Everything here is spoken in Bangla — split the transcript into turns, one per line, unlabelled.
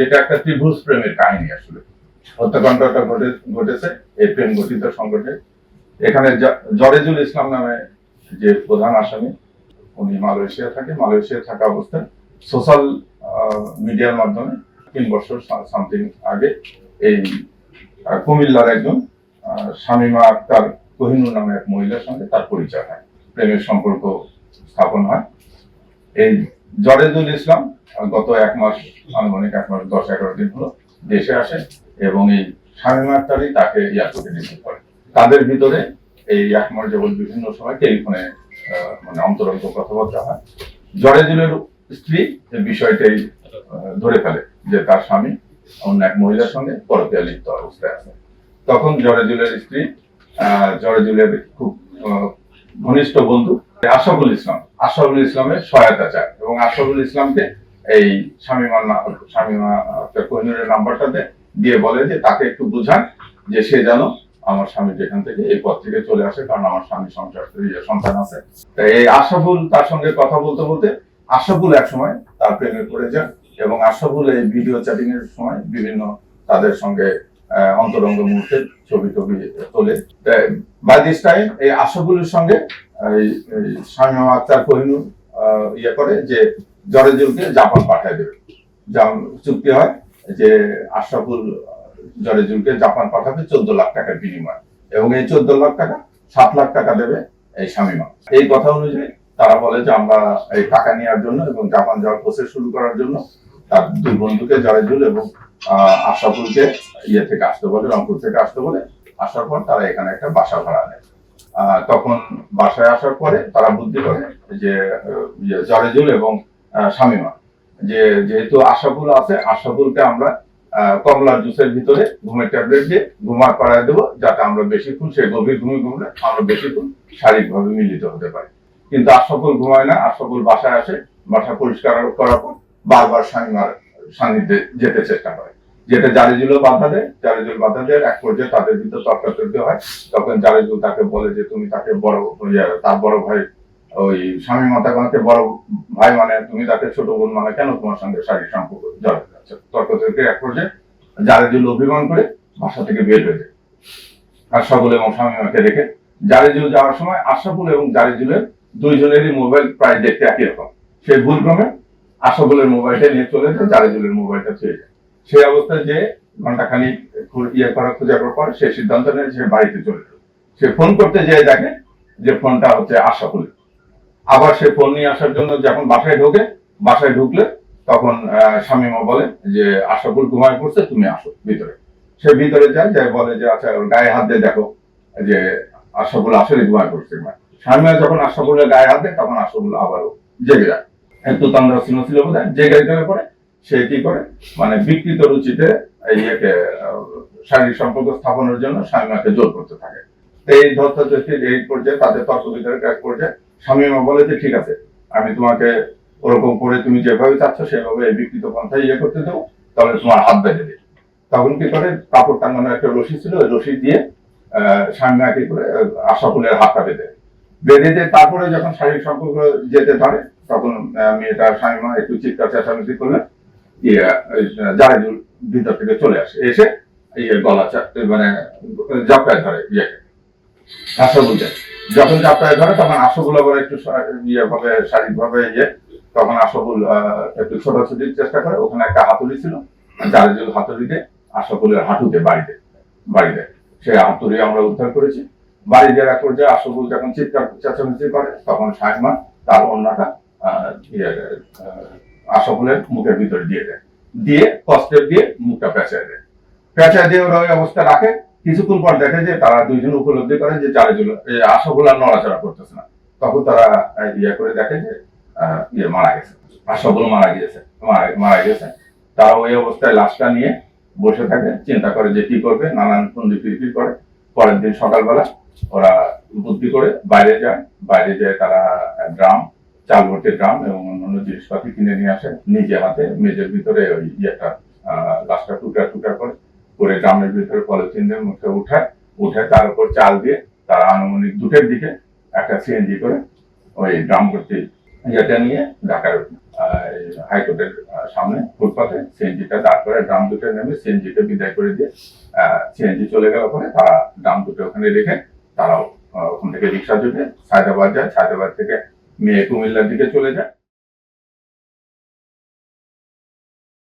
যেটা একটা ত্রিভুজ প্রেমের কাহিনী আসলে। হত্যাকাণ্ডটা ঘটে, ঘটেছে, এই প্রেম গঠিত সংগঠনে এখানে জরেজুল ইসলাম নামে যে প্রধান আসামি, উনি মালয়েশিয়া থাকে। মালয়েশিয়া থাকা অবস্থায় সোশ্যাল মিডিয়ার মাধ্যমে তিন বছর সামথিং আগে এই কুমিল্লার একজন শামীমা আক্তার কোহিনুর নামে এক মহিলার সঙ্গে তার পরিচয় হয়। প্রেমের সম্পর্ক স্থাপন হয়। এই জরেজুল ইসলাম গত এক মাস আনুমানিক এক মাস দশ এগারো দিন হলো দেশে আসে এবং এই শামীমা আক্তারই তাকে এয়ারপোর্টে রিসিভ করে। তাদের ভিতরে এই এক মাস যাবৎ বিভিন্ন সময় টেলিফোনে মানে অন্তরঙ্গ কথাবার্তা হয়। জরেজুলের স্ত্রী বিষয়টাই ধরে ফেলে যে তার স্বামী অন্য এক মহিলার সঙ্গে পরকীয়া লিপ্ত অবস্থায় আছে। তখন জরেজুলের স্ত্রী আহ, জরেজুলের খুব ঘনিষ্ঠ বন্ধু আশরাফুল ইসলাম। আশরাফুল ইসলামের সহায়তা চায় এবং আশরাফুল ইসলামকে এই শামিমার শামিমা কোহিনুরের নাম্বারটাতে দিয়ে বলে যে তাকে একটু বুঝান যে সে যেন আমার স্বামী যেখান থেকে এই পথ থেকে চলে আসে, কারণ আমার স্বামী সংসার সন্তান আছে। এই আশরাফুল তার সঙ্গে কথা বলতে বলতে আশরাফুল এক সময় তার প্রেমে পড়ে যান এবং আশরাফুল এই ভিডিও চ্যাটিং এর সময় বিভিন্ন তাদের সঙ্গে অন্তরঙ্গ মুহূর্তে ছবি টবি তোলে। বাই দিস টাইম এই আশরাফুলের সঙ্গে এই আক্তার কোহিনুর ইয়ে করে যে জরেজুলকে জাপান পাঠায় দেবে। চুক্তি হয় যে আশরাফুল জরেজুলকে জাপান পাঠাবে চোদ্দ লাখ টাকার বিনিময় এবং এই চোদ্দ লাখ টাকা সাত লাখ টাকা দেবে এই শামীমা এই কথা অনুযায়ী তারা বলে যে আমরা এই টাকা নেওয়ার জন্য এবং জাপান যাওয়ার প্রসেস শুরু করার জন্য তার দুই বন্ধুকে জরেজুল এবং আশরাফুলকে ইয়ে থেকে আসতে বলে রংপুর থেকে আসতে বলে আসার পর তারা এখানে একটা বাসা ভাড়া নেয়। তখন বাসায় আসার পরে তারা বুদ্ধি করে যে ইয়ে, জরেজুল এবং শামীমা। যে যেহেতু আশাফুল আছে আশাফুলকে আমরা কমলার জুসের ভিতরে ঘুমের ট্যাবলেট দিয়ে ঘুমার পাড়ায় দেবো যাতে আমরা বেশিক্ষণ সে গভীর ঘুমে ঘুমলে আমরা বেশিক্ষণ শারীরিকভাবে মিলিত হতে পারি। কিন্তু আশাফুল ঘুমায় না আশাফুল বাসায় আসে বাসা পরিষ্কার করার পর বারবার শামীমার সান্নিধ্যে যেতে চেষ্টা করে। যেটা জারিজুলও বাধা দেয় জারিজুল বাধা দেয় এক পর্যায়ে তাদের ভিতর তর্কাতর্কি হয়। তখন জারিজুল তাকে বলে যে তুমি তাকে বড় ইয়ে, তার বড় ভাই ওই স্বামী মাতা মাতাকে বড় ভাই মানে তুমি তাকে ছোট বোন মানে কেন তোমার সঙ্গে শারীরিক সম্পর্ক জড়াতে যাচ্ছে তর্ক তর্কতর্কি এক পর্যায়ে জারিজুল অভিমান করে বাসা থেকে বের হয়ে যায়। আশরাফুল এবং স্বামীমাকে রেখে জারিজুল যাওয়ার সময় আশরাফুল এবং জারিজুলের দুইজনেরই মোবাইল প্রায় দেখতে একই রকম। সেই ভুলক্রমে আশরাফুলের মোবাইলটা নিয়ে চলে যায় জারিজুলের মোবাইলটা ছুঁয়ে যায়। সেই অবস্থায় যে ঘন্টাখানি ইয়ে করা খোঁজা করার পর সে সিদ্ধান্ত নেয় সে বাড়িতে চলে যাবে। সে ফোন করতে যেয়ে দেখে যে ফোনটা হচ্ছে আশরাফুলের আবার সে ফোন নিয়ে আসার জন্য যখন বাসায় ঢোকে, বাসায় ঢুকলে তখন শামীমা বলে যে আশরাফুল ঘুমায় পড়ছে, তুমি আসো ভিতরে। সে ভিতরে যায় যায় বলে যে আচ্ছা ওর গায়ে হাত দিয়ে দেখো যে আশরাফুল আসলে ঘুমায় পড়ছে শামীমা যখন আশরাফুলের গায়ে হাত দেয়, তখন আশরাফুল আবারও জেগে যায়। একটু তন্দ্রা ছিল ছিল বোধ হয় জেগে গেলে পরে সে কি করে? মানে বিকৃত রুচিতে ইয়েকে শারীরিক সম্পর্ক স্থাপনের জন্য শামীমাকে জোর করতে থাকে। এই ধর্তাধর্তির এই পর্যায়ে তাদের তর্ক বিতর্ক এক পর্যায়ে শামীমা বলে যে ঠিক আছে আমি তোমাকে ওরকম করে তুমি যেভাবে চাচ্ছ সেভাবে এই বিকৃত পন্থায় ইয়ে করতে দেবো তাহলে তোমার হাত বেঁধে দিই তখন কি করে? কাপড় টাঙানো একটা রশি ছিল ওই রশি দিয়ে আহ, শামীমা কি করে? আশাফুলের হাতটা বেঁধে। বেঁধে দিয়ে তারপরে যখন শারীরিক সম্পর্ক যেতে ধরে তখন মেয়েটা শামীমা একটু চিৎকার চেঁচামেচি করলে ইয়ে ভিতর থেকে চলে আসে। এসে ইয়ে গলা মানে জাপটায় ধরে ইয়েকে। যখন জাপটায় ধরে তখন একটু ইয়ে ইয়ে তখন একটু ছোটাছুটির চেষ্টা করে। ওখানে একটা হাতুড়ি ছিল জাহেদুল হাতুড়িতে আশাফুলের হাঁটুতে বাড়িতে বাড়িতে। সেই হাতুড়ি আমরা উদ্ধার করেছি। বাড়ি যারা পর্যায়ে আশাফুল যখন চিৎকার চেঁচামেচি করে তখন শাহিমা তার অন্যটা ইয়ে, আশাফুলের মুখের ভিতরে দিয়ে দেয়। দিয়ে কষ্টের দিয়ে মুখটা পেঁচায় দেয়। পেঁচায় দিয়ে ওরা ওই অবস্থা রাখে। কিছুক্ষণ পর দেখে যে তারা দুইজন উপলব্ধি করে যে চারিজন আশাফুল আর নড়াচড়া করতেছে না। তখন তারা ইয়ে করে দেখে যে ইয়ে মারা গেছে। আশাফুল মারা গিয়েছে, মারা- গেছে তারা ওই অবস্থায় লাশটা নিয়ে বসে থাকে, চিন্তা করে যে কি করবে, নানান ফন্দি ফিরফির করে। পরের দিন সকালবেলা ওরা বুদ্ধি করে বাইরে যায়। বাইরে যায় তারা ড্রাম চাল ভর্তি ড্রাম এবং অন্যান্য জিনিসপাতি কিনে নিয়ে আসে নিজে হাতে মেজের ভিতরে ওই ইয়েটা লাশটা টুকরা টুকরা করে করে ড্রামের ভিতরে পলিথিন দিয়ে মুখে উঠায়। উঠে তার উপর চাল দিয়ে তারা আনুমানিক দুটের দিকে একটা সিএনজি করে ওই ড্রাম ভর্তি ইয়েটা নিয়ে ঢাকার হাইকোর্টের সামনে ফুটপাতে সিএনজিটা দাঁড় করে ড্রাম দুটো নেমে সিএনজিটা বিদায় করে দিয়ে সিএনজি চলে গেল পরে তারা ড্রাম দুটো ওখানে রেখে তারাও ওখান থেকে রিক্সা যোগে সায়দাবাদ যায়। সায়দাবাদ থেকে মেয়ে কুমিল্লার দিকে চলে যায়।